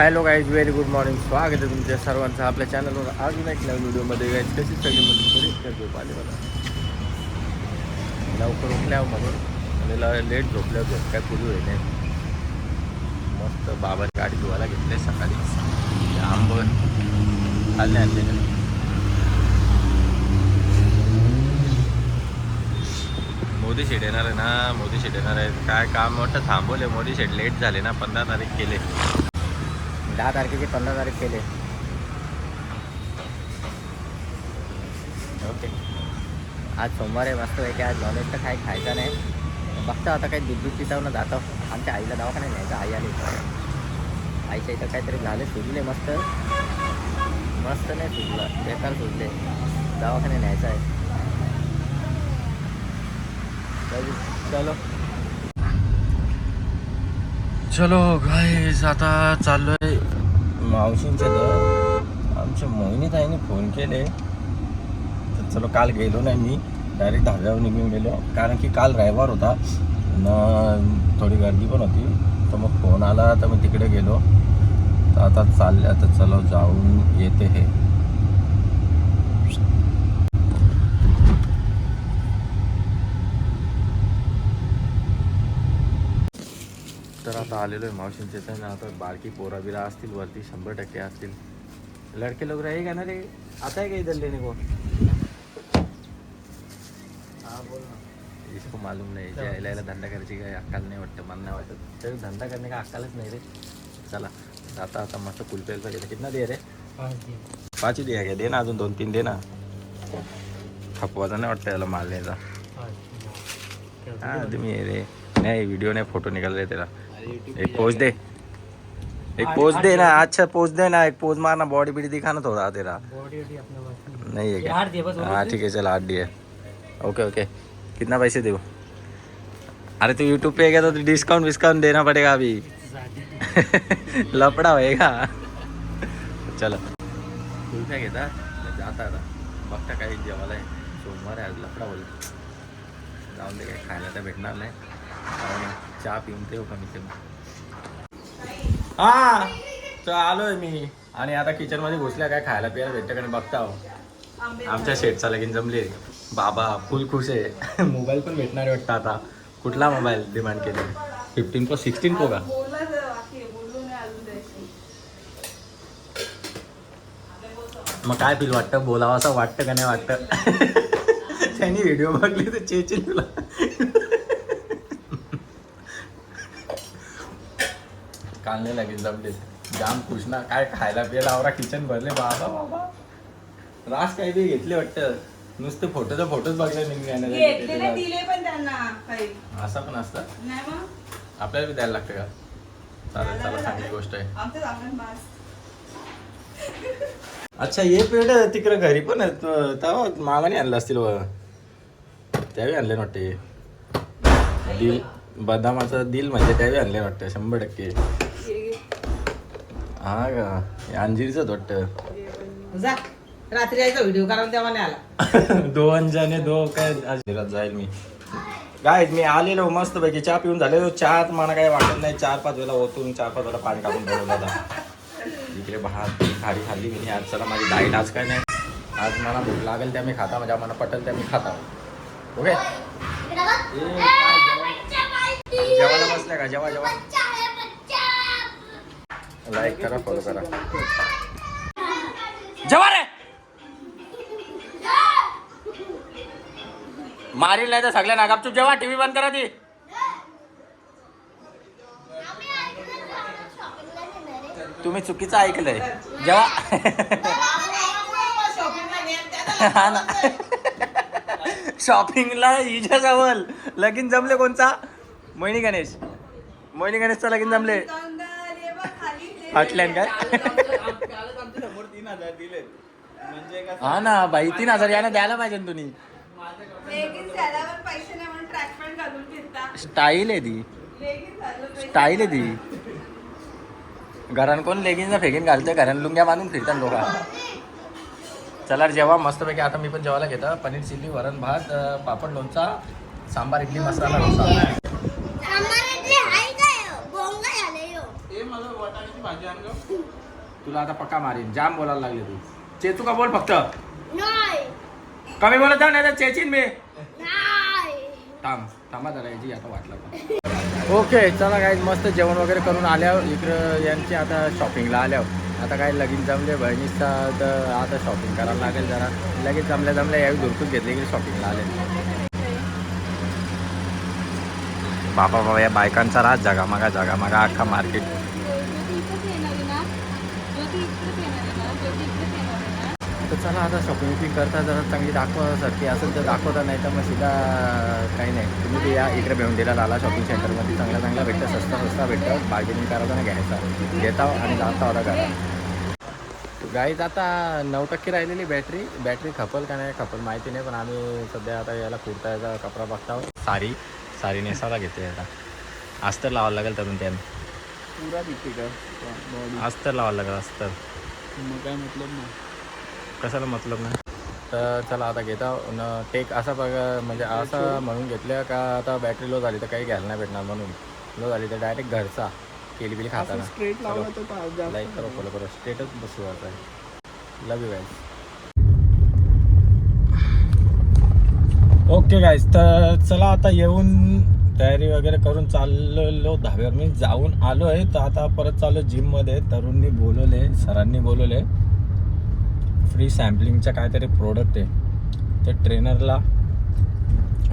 Hello guys very good morning स्वागत आहे तुमच्या सर्वांचं आपल्या चॅनलवर अजून एक नवीन व्हिडिओमध्ये गाईज कशी सगळी म्हणजे बरीच झोप आली मला लवकर उठल्या म्हणून आणि ल- लेट झोपल्या झोप काय पुरी होईल नाही. मस्त बाबा गाडी धुवायला घेतले सकाळी. ते आंब खाल्ले आणले मोदी शेट येणार आहे ना मोदी शेट येणार आहे. काय काम मोठं थांबवले मोदी शेट लेट झाले ना पंधरा तारीख केले. दहा तारखेचे पंधरा तारीख केले. ओके. आज सोमवार आहे मस्त आहे की आज नॉनव्हेज तर काही खायचं नाही. बघता आता काही दूध दूध पिताव ना जातो. आमच्या आईला दवाखान्यात न्यायचं आई आली. आईच्या इथं काहीतरी झाले सुजले मस्त. मस्त नाही सुजलं बेकार सुजले. दवाखान्यात न्यायचं आहे. चलो चलो. गाईज आता चाललोय. मावशींच्या तर आमच्या मोहिनीताईने फोन केले तर चलो काल गेलो नाही मी डायरेक्ट धाब्यावर निघून गेलो कारण की काल रविवार होता न थोडी गर्दी पण होती तर मग फोन आला तर मी तिकडे गेलो तर आता चालले आता चलो जाऊन येते हे तर आता आलेलो आहे मावशींचे तर आता बारकी पोरा बिरा असतील वरती शंभर टक्के असतील. लडके लोक आहे ना रे? आता आहे का इधर लेने को हाँ बोल ना. इसको मालूम नहीं जे यायला यायला धंदा करायची काय अक्कल नाही वाटतं मला नाही वाटत. तर धंदा करणे का अक्कलच नाही रे. चला आता आता मस्त कुलपेल पाहिजे कितना दे रे? पाच द्या घ्या दे ना अजून दोन तीन दे ना. खपवाचा नाही वाटतं याला माल द्यायचा हाँ तुम्ही रे. नहीं वीडियो ने फोटो रहे तेरा एक पोज दे। एक पोज दे। ना अच्छा पोज दे ना एक पोज मारना बॉडी बिडी दिखा ना थोड़ा तेरा। नहीं है। क्या? हाँ ठीक है चल आठ डी है ओके ओके। कितना पैसे दे अरे तू यूट्यूब पे गया तो डिस्काउंट विस्काउंट देना पड़ेगा अभी। लपड़ा होएगा। चलो। कुल्फ्या घेता जाता आता बघता काही जेवायला आहे सोमवार आहे आज लफडा बोल। जाऊन दे काही खायला तर भेटणार नाही चहा पिऊन ते हो कमी कमी हा तर आलोय मी. आणि आता किचनमध्ये घुसल्या काय खायला प्यायला भेटतं का नाही बघता हो. आमच्या शेटचा लगीन जमले. बाबा फुल खुश आहे. मोबाईल पण भेटणार वाटतं आता. कुठला मोबाईल डिमांड केले? फिफ्टीन प्रो सिक्स्टीन प्रो का? मग काय फील वाटतं? बोलावं असं वाटतं का नाही वाटतं? त्यांनी व्हिडिओ बघले तर चेचिल तुला. काल नाही लागेल जमले जाम खुश ना काय खायला प्यायला आवरा किचन भरले बाबा बाबा। रास काही बी घेतले वाटतं. नुसते फोटोचा फोटोच बघले दिले पण त्यांना काही. असं पण असतं? आपल्याला बी द्यायला लागतं का? चालेल चला चांगली गोष्ट आहे. अच्छा हे पेड तिकडे घरी पण तेव्हा मामाने आणलं असतील त्यावेळी आणले वाटते दिल बदामाचं दिल म्हणजे त्यावेळी आणले वाटतं शंभर टक्के. हा का हे अंजीरच वाटतं जा रात्री यायचा व्हिडिओ कारण तेव्हा नाही आला दोन जणे दो काय अंजिरात जाईल मी काय मी आलेलो मस्त पैकी चहा पिऊन झालेलो चहात मला काही वाटत नाही चार पाच वेळा ओतून चार पाच वेळा पाणी काढून ठेवलं होता इकडे भात खारी खाल्ली मी आज चला माझी डाईट आज काय नाही आज मला भूक लागेल त्या मी खाता म्हणजे मला पटेल त्या मी खाता ओके जेवायला बसल्या का जेवा जेवा लाईक करा फॉलो करा. जेवा रे मारील नाही तर सगळ्या नागापचूप जेव्हा टीव्ही बंद करा ती. तुम्ही चुकीचं ऐकलंय. जेव्हा हा ना. शॉपिंगला हिच्या जवळ. लगीन जमले कोणचा? मोहिनी गणेश. मोहिनी गणेशचा लगीन जमले. फाटल्यान काय हा ना बाई तीन हजार यानं द्यायला पाहिजे ना तुम्ही. स्टाईल आहे ती. स्टाईल आहे ती. घरान कोण लेगिन्स फेकीन घालते घरान लुंग्या बांधून फिरतात लोक. चला रे जेवा मस्तपैकी. आता मी पण जेवायला घेतो. पनीर चिल्ली वरण भात पापड लोणचा सांबार इडली मसाला डोसा आम्हाला हाय काय बोंगा झाले हे मला वाटाणे तुला आता पक्का मारीन. जाम बोलायला लागले तू. चेतू का बोल फक्त? नाही. कमी बोलत जा नाही तर चेचीन मी. नाही. थांब थांबा जरा याची आता वाटलं ओके चला काय मस्त जेवण वगैरे करून आल्यावर इकडं यांची आता शॉपिंगला आल्यावर. आता काय लगीन जमले बहिणीचा तर आता शॉपिंग करायला लागेल जरा. लगेच जमल्या जमल्या यावेळी धुरकून घेतले की शॉपिंगला आले. बाबा बाबा या बायकांचा राज जगा मागा जगा मागा अख्खा मार्केट ज्योती इकडेच येणार आहे ना ज्योती इकडेच येणार आहे ना ज्योती इकडेच येणार आहे ना तर आता शॉपिंग विपिंग करता जरा चांगली दाखवासारखी असेल तर दाखवता नाही तर मग सीधा काही नाही. तुम्ही ते या इकडे भेंडीला आला शॉपिंग सेंटरमध्ये चांगला चांगला भेटतं सस्ता सस्ता भेटतं. बार्गेनिंग करायचा आणि घ्यायचा. घेता आणि जाता होता करा. गाईत आता नऊ टक्के राहिलेली बॅटरी बॅटरी खपल का नाही खपल माहिती नाही पण आम्ही सध्या आता याला कुर्ताचा कपडा बघता सारी सारी नेसायला घेते आता. अस्तर लावावं लागेल तरुण त्यानं. पुरा दिसते का बॉडी अस्तर लावावं लागेल अस्तर. मग काय मतलब ना कशाला मतलब नाही? तर चला आता घेता. न टेक असा बघा म्हणजे असं म्हणून घेतलं का आता बॅटरी लो झाली तर काही घ्यायला नाही भेटणार म्हणून. लो झाली तर डायरेक्ट घरचा केली बिली खाताना. लाईक करो फॉलो करो स्टेटस बसू आता love you guys okay guys तर चला आता येऊन तयारी वगैरे करून चाललेलो धाब्यावर. मी जाऊन आलो आहे तर आता परत चाललो जिममध्ये तरुणनी बोलवले सरांनी बोलवले. फ्री सॅम्पलिंगचं काहीतरी प्रोडक्ट आहे. ते ट्रेनरला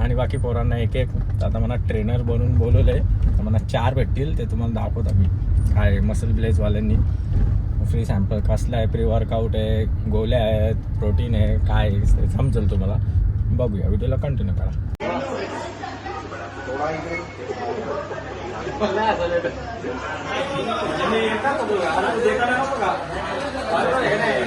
आणि बाकी पोरांना एक एक आता मला ट्रेनर बनवून बोलवले तर मला चार भेटतील ते तुम्हाला दाखवतो मी. काय मसल ब्लेजवाल्यांनी फ्री सॅम्पल कसलं आहे प्री वर्कआउट आहे गोळ्या आहेत प्रोटीन आहे काय आहे, ते समजेल तुम्हाला. बघूया व्हिडिओला कंटिन्यू करा.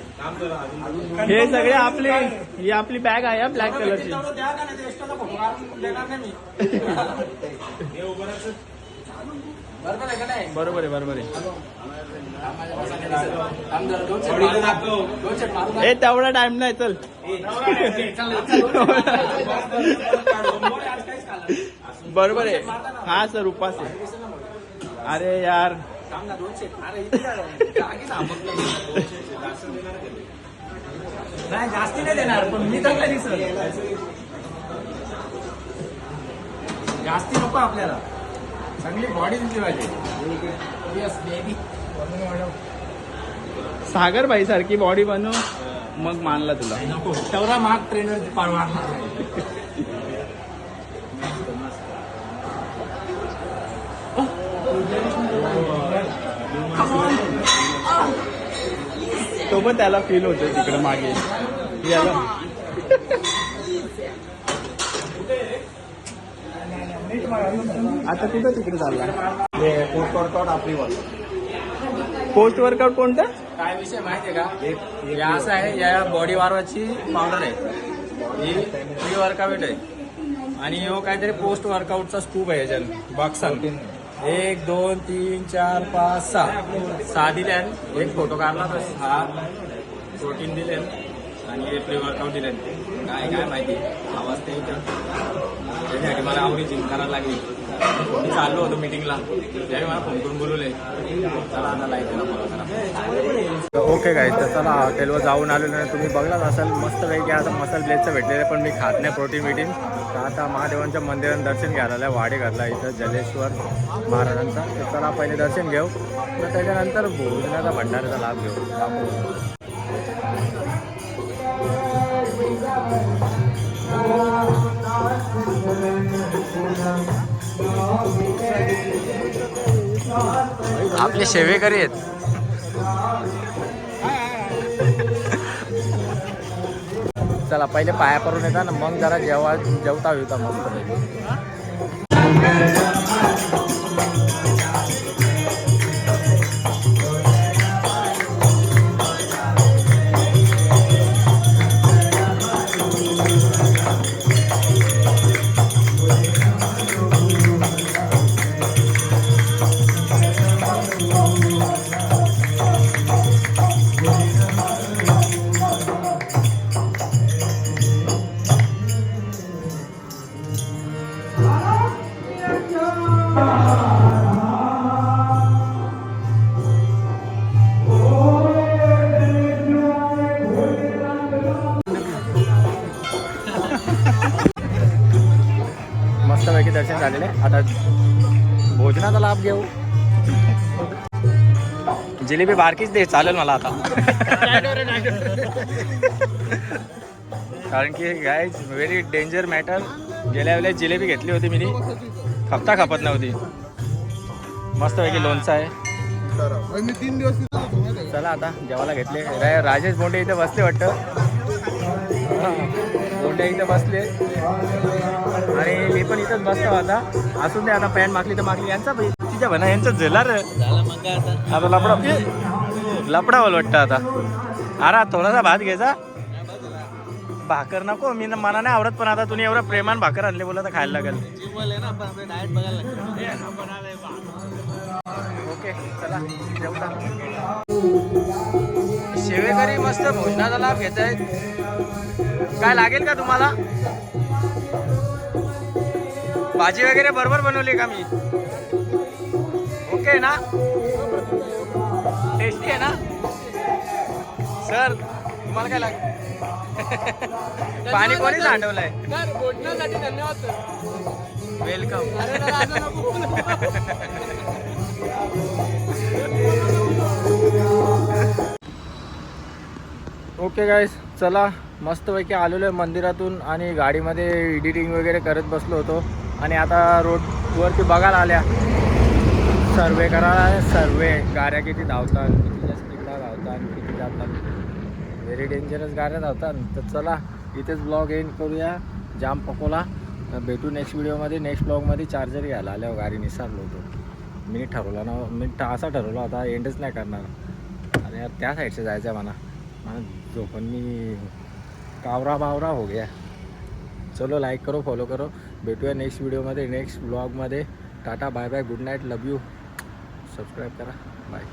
हे सगळे आपले ही आपली बॅग आहे ब्लॅक कलरची बरोबर आहे का नाही? बरोबर आहे? ए तेवढा टाइम नाही चल. बरोबर आहे. हा सर उपास आहे. अरे यार. थांब ना, दोन set. अरे, इथे काय आहे? जागी थांबत नाही. नाही जास्ती नाही देणार पण मी चांगला जास्ती नको आपल्याला चांगली बॉडी दिसली पाहिजे येस बेबी सागर भाई सारखी बॉडी बनव मग मानला तुला नको तेवढा महाग ट्रेनर तो पण त्याला फील होतो तिकडे मागे. याला. आता कुठं तिकडे चालला? पोस्ट वर्कआउट आपली पोस्ट वर्कआउट कोणतं? काय विषय माहितीये का? या असं आहे या बॉडी वारवाची पावडर आहे. ही प्री वर्कआउट आहे. आणि हो काहीतरी पोस्ट वर्कआउटचा स्कूप आहे याच्यात बॉक्सन एक दोन तीन चार पाच सहा. सहा दिल्यान एक फोटो काढला तर सहा प्रोटीन दिले आणि हे प्री वर्कआउट दिले काय काय माहिती? आवाज ते त्याच्यासाठी मला आवडी जिम करायला लागली. मी चाललो होतो मिटिंगला त्यावेळी मला फोन करून बोलवले. चला आता लाइट करा ओके गाईज तर चला हॉटेलवर जाऊन आलेलो नाही तुम्ही बघलाच असाल मस्त पैकी आता मसाल प्लेसचं भेटलेलं पण मी खात नाही प्रोटीन बिटीन. तर आता महादेवांच्या मंदिरात दर्शन घ्यायला आलं वाडे घरला इथं जलेश्वर महाराजांचा. तर चला पहिले दर्शन घेऊ. तर त्याच्यानंतर भोजनाचा भंडाराचा लाभ घेऊ. आपले सेवेकरी आहेत. चला पहिले पाया पडून येतात ना मग जरा जेवा जेवता येता मस्त झालेले आहे. आता भोजनाचा लाभ घेऊ. जिलेबी बारकीच दे चालेल मला आता. कारण की गाय व्हेरी डेंजर मॅटर गेल्या वेळेला जिलेबी घेतली होती मी खपता खपत नव्हती. मस्तपैकी लोणचं आहे. तीन दिवस चला आता जेवायला घेतले. राजेश बोंडे इथे बसले वाटतं. बोंडे इथं बसले. आणि मी पण इथंच बसतो आता. असून दे आता पॅन्ट मागली तर मागली. यांचा तिच्या म्हणा यांचं झेला रे आता लपडा लपडा वाटतं आता. अरे थोडासा भात घ्यायचा भाकर नको मी मला नाही आवडत पण आता तुम्ही एवढं प्रेमान भाकर आणले बोला तर खायला लागेल. ओके चला. जेवता. शेवेकरी मस्त भोजनाचा लाभ घेत आहेत. काय लागेल का तुम्हाला? भाजी वगैरे बरोबर बनवली का मी? ओके ना? टेस्टी आहे ना? सर तुम्हाला काय लाग पाणी कोणी सांडवलंय वेलकम ओके गाईस चला. मस्तपैकी आलेलो आहे मंदिरातून आणि गाडीमध्ये एडिटिंग वगैरे करत बसलो होतो. आणि आता रोडवरती बघायला आल्या. सर्वे करायला सर्वे गाड्या किती धावतात कितीच्या स्पीडला धावतात किती जातात. व्हेरी डेंजरस गाड्या धावतात. तर चला इथेच ब्लॉग एंड करूया. जाम पकोला भेटू नेक्स्ट व्हिडिओमध्ये नेक्स्ट ब्लॉगमध्ये चार्जर घ्यायला आल्यावर गाडी निसारलो होतो. मी ठरवला ना मी असा ठरवला होता एंडच नाही करणार. आणि यार त्या साईडचं जायचं आहे मला. मला मी कावरा बावरा हो गया। चलो लाईक करो फॉलो करो। भेटूया नेक्स्ट व्हिडिओमध्ये नेक्स्ट ब्लॉगमध्ये tata bye bye good night love you subscribe करा. बाय